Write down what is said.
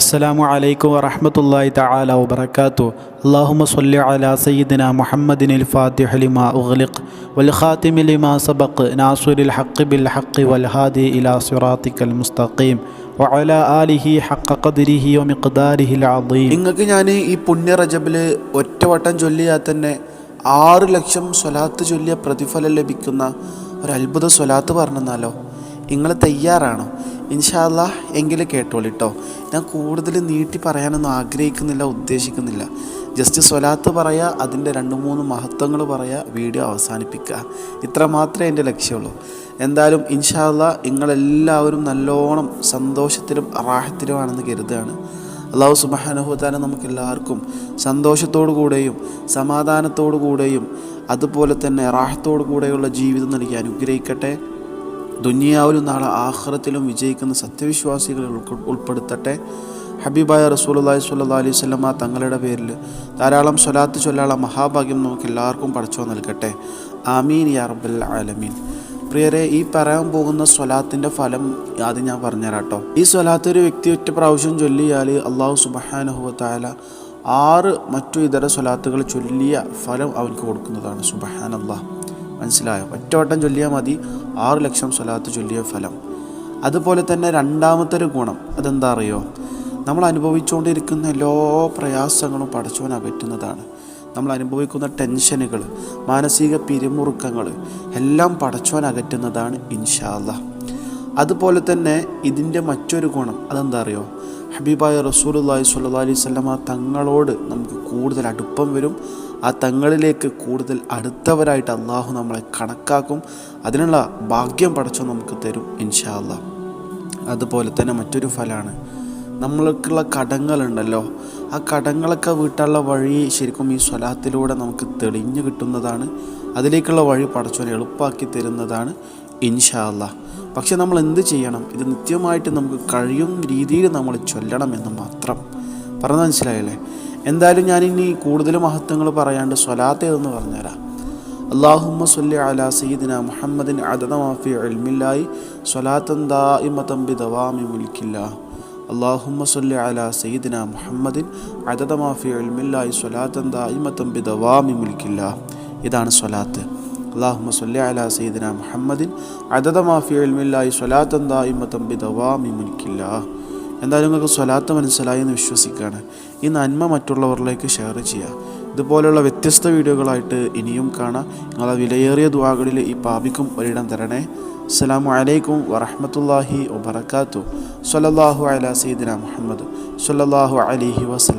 അസ്സാമു അലൈക്കും വറഹമത്തല്ലാഹി തആല വബറകാതു അല്ലാഹുമ്മ സ്വല്ലി അലാ സയ്യിദിന മുഹമ്മദിനിൽ ഫാത്തിഹ ലിമാ ഉഗ്ലിഖ് വൽ ഖാതിമി ലിമാ സബഖ് നാസിറുൽ ഹഖ് ബിൽ ഹഖ് വൽ ഹാദി ഇലാ സിറാത്തിക്കൽ മുസ്തഖീം വഅല ആലിഹി ഹഖ ഖദ്രിഹി വമിഖ്ദാരിഹിൽ അദീം നിങ്ങൾക്ക് ഞാൻ ഈ പുണ്യ റജബിൽ ഒറ്റവട്ടം ചൊല്ലിയാൽ തന്നെ ആറ് ലക്ഷം സ്വലാത്ത് ചൊല്ലിയ പ്രതിഫലം ലഭിക്കുന്ന ഒരു അത്ഭുത സ്വലാത്ത് പറഞ്ഞെന്നാലോ? നിങ്ങൾ തയ്യാറാണോ? ഇൻഷാല്ല എങ്കിൽ കേട്ടോളിട്ടോ. ഞാൻ കൂടുതൽ നീട്ടി പറയാനൊന്നും ആഗ്രഹിക്കുന്നില്ല ഉദ്ദേശിക്കുന്നില്ല. ജസ്റ്റ് സ്വലാത്ത് പറയുക അതിന്റെ രണ്ട് മൂന്ന് മഹത്വങ്ങൾ പറയുക വീഡിയോ അവസാനിപ്പിക്കുക ഇത്ര മാത്രമേ എന്റെ ലക്ഷ്യമുള്ളൂ എന്തായാലും ഇൻഷാല്ല നിങ്ങളെല്ലാവരും നല്ലോണം സന്തോഷത്തിലും റാഹത്തിലുമാണെന്ന് കരുതുകയാണ് അള്ളാഹു സുബാനുഹുത്താന നമുക്ക് എല്ലാവർക്കും സന്തോഷത്തോടു കൂടെയും സമാധാനത്തോടു കൂടെയും അതുപോലെ തന്നെ റാഹത്തോടു കൂടെയുള്ള ജീവിതം നൽകി അനുഗ്രഹിക്കട്ടെ. ദുനിയാവിലും നാളെ ആഹ്റത്തിലും വിജയിക്കുന്ന സത്യവിശ്വാസികളെ ഉൾപ്പെടുത്തട്ടെ. ഹബീബായ റസൂലുള്ളാഹി സ്വല്ലല്ലാഹി അലൈഹി വസല്ലമ തങ്ങളുടെ പേരിൽ ധാരാളം സ്വലാത്ത് ചൊല്ലാനുള്ള മഹാഭാഗ്യം നമുക്ക് എല്ലാവർക്കും പഠിച്ചോ നൽകട്ടെ. ആമീൻ യാ റബ്ബൽ ആലമീൻ. പ്രിയരെ ഈ പറയാൻ പോകുന്ന സ്വലാത്തിന്റെ ഫലം ആദ്യം ഞാൻ പറഞ്ഞുതരാം ഈ സ്വലാത്ത് ഒരു വ്യക്തി ഒറ്റ പ്രാവശ്യം ചൊല്ലിയാൽ അള്ളാഹു സുബഹാനഹുവത്തായ ആറ് മറ്റു ഇതര സ്വലാത്തുകൾ ചൊല്ലിയ ഫലം അവൻക്ക് കൊടുക്കുന്നതാണ്. സുബഹാൻ അള്ളാഹ് മനസ്സിലായോ? ഒറ്റവട്ടം ചൊല്ലിയാൽ മതി. ആറ് ലക്ഷം സ്വലാത്ത് ചൊല്ലിയ ഫലം. അതുപോലെ തന്നെ രണ്ടാമത്തെ ഒരു ഗുണം. അതെന്താ അറിയോ? നമ്മൾ അനുഭവിച്ചുകൊണ്ടിരിക്കുന്ന എല്ലാ പ്രയാസങ്ങളും പഠിച്ചവൻ അകറ്റുന്നതാണ്. നമ്മൾ അനുഭവിക്കുന്ന ടെൻഷനുകൾ മാനസിക പിരിമുറുക്കങ്ങൾ എല്ലാം പടച്ചോൻ അകറ്റുന്നതാണ് ഇൻഷാല്ല അതുപോലെ തന്നെ ഇതിന്റെ മറ്റൊരു ഗുണം അതെന്താ അറിയോ ഹബീബായ റസൂലുള്ളാഹി സ്വല്ലല്ലാഹി അലൈഹി വസല്ലമ തങ്ങളോട് നമുക്ക് കൂടുതൽ അടുപ്പം വരും. ആ തങ്ങളിലേക്ക് കൂടുതൽ അടുത്തവരായിട്ട് അള്ളാഹു നമ്മളെ കണക്കാക്കും. അതിനുള്ള ഭാഗ്യം പടച്ചോ നമുക്ക് തരും ഇൻഷാല്ല അതുപോലെ തന്നെ മറ്റൊരു ഫലമാണ് നമ്മൾക്കുള്ള കടങ്ങളുണ്ടല്ലോ. ആ കടങ്ങളൊക്കെ വീട്ടാനുള്ള വഴി ശരിക്കും ഈ സ്വലാത്തിലൂടെ നമുക്ക് തെളിഞ്ഞു കിട്ടുന്നതാണ്. അതിലേക്കുള്ള വഴി പടച്ചവൻ എളുപ്പമാക്കി തരുന്നതാണ് ഇൻഷാല്ല പക്ഷെ നമ്മൾ എന്ത് ചെയ്യണം? ഇത് നിത്യമായിട്ട് നമുക്ക് കഴിയും രീതിയിൽ നമ്മൾ ചൊല്ലണം എന്ന് മാത്രം. പറഞ്ഞ മനസ്സിലായല്ലേ? എന്തായാലും ഞാനിനി കൂടുതൽ മഹത്വങ്ങൾ പറയാണ്ട് സ്വലാത്ത് ഏതെന്ന് പറഞ്ഞുതരാം. അള്ളാഹുമ്മ സുല്ലി അല സീദിന മുഹമ്മദിൻ അദദമാഫി അൽമില്ലായി സ്വലാത്തൻ ദാ ഇമതം ബി ദവാമി മുൽക്കില്ല അള്ളാഹുമ്മ സല്ലി അല സയ്യിദിന മുഹമ്മദിൻ അതദമാഫി അൽമില്ലായി സ്വലാത്തൻ ദായിമത്തം ബിദവാമി മുൽക്കില്ല ഇതാണ് സ്വലാത്ത്. അള്ളാഹു സല്ലി അല സയ്യിദിന മുഹമ്മദിൻ അതദമാഫി അൽമില്ലായി സ്വലാത്തൻ ദായിമത്തം ബിദവാമി മുൽക്കില്ല എന്തായാലും നിങ്ങൾക്ക് സ്വലാത്ത് മനസ്സിലായി എന്ന് വിശ്വസിക്കുകയാണ്. ഈ നന്മ മറ്റുള്ളവരിലേക്ക് ഷെയർ ചെയ്യുക. ഇതുപോലെയുള്ള വ്യത്യസ്ത വീഡിയോകളായിട്ട് ഇനിയും കാണാം. നിങ്ങളെ വിലയേറിയ ദ്വാകളിൽ ഈ പാപിക്കും ഒരിടം തരണേ. അസ്സലാമു അലൈക്കും വറഹ്മത്തുള്ളാഹി വബറകാതുഹു. സ്വല്ലല്ലാഹു അലാ സീദിന മുഹമ്മദ് സ്വല്ലല്ലാഹു അലൈഹി വസല്ലം.